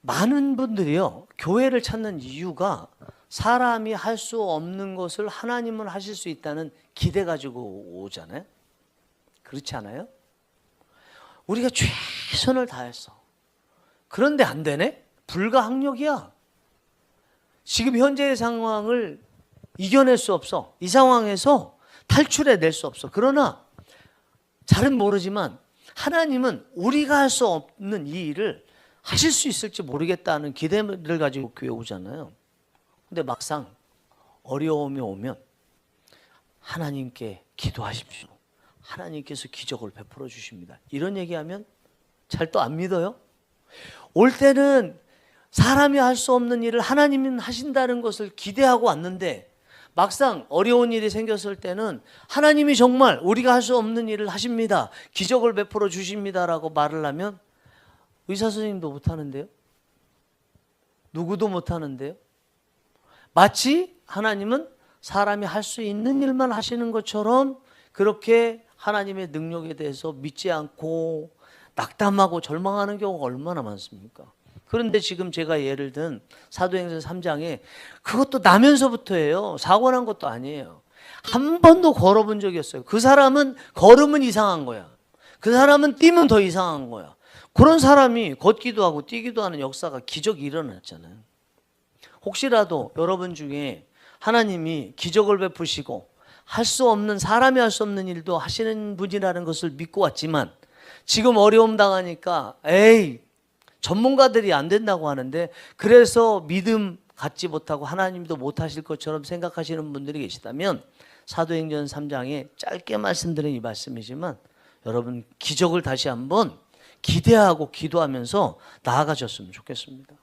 많은 분들이요, 교회를 찾는 이유가 사람이 할 수 없는 것을 하나님은 하실 수 있다는 기대 가지고 오잖아요. 그렇지 않아요? 우리가 최선을 다했어. 그런데 안 되네? 불가항력이야. 지금 현재의 상황을 이겨낼 수 없어. 이 상황에서 탈출해 낼 수 없어. 그러나 잘은 모르지만 하나님은 우리가 할 수 없는 이 일을 하실 수 있을지 모르겠다는 기대를 가지고 교회 오잖아요. 근데 막상 어려움이 오면 하나님께 기도하십시오. 하나님께서 기적을 베풀어 주십니다. 이런 얘기하면 잘 또 안 믿어요? 올 때는 사람이 할 수 없는 일을 하나님은 하신다는 것을 기대하고 왔는데 막상 어려운 일이 생겼을 때는 하나님이 정말 우리가 할 수 없는 일을 하십니다. 기적을 베풀어 주십니다라고 말을 하면 의사 선생님도 못 하는데요. 누구도 못 하는데요. 마치 하나님은 사람이 할 수 있는 일만 하시는 것처럼 그렇게 하나님의 능력에 대해서 믿지 않고 낙담하고 절망하는 경우가 얼마나 많습니까? 그런데 지금 제가 예를 든 사도행전 3장에 그것도 나면서부터예요. 사고 난 것도 아니에요. 한 번도 걸어본 적이 없어요. 그 사람은 걸으면 이상한 거야. 그 사람은 뛰면 더 이상한 거야. 그런 사람이 걷기도 하고 뛰기도 하는 역사가 기적이 일어났잖아요. 혹시라도 여러분 중에 하나님이 기적을 베푸시고 할 수 없는 사람이 할 수 없는 일도 하시는 분이라는 것을 믿고 왔지만 지금 어려움 당하니까 에이 전문가들이 안 된다고 하는데 그래서 믿음 갖지 못하고 하나님도 못 하실 것처럼 생각하시는 분들이 계시다면 사도행전 3장에 짧게 말씀드린 이 말씀이지만 여러분 기적을 다시 한번 기대하고 기도하면서 나아가셨으면 좋겠습니다.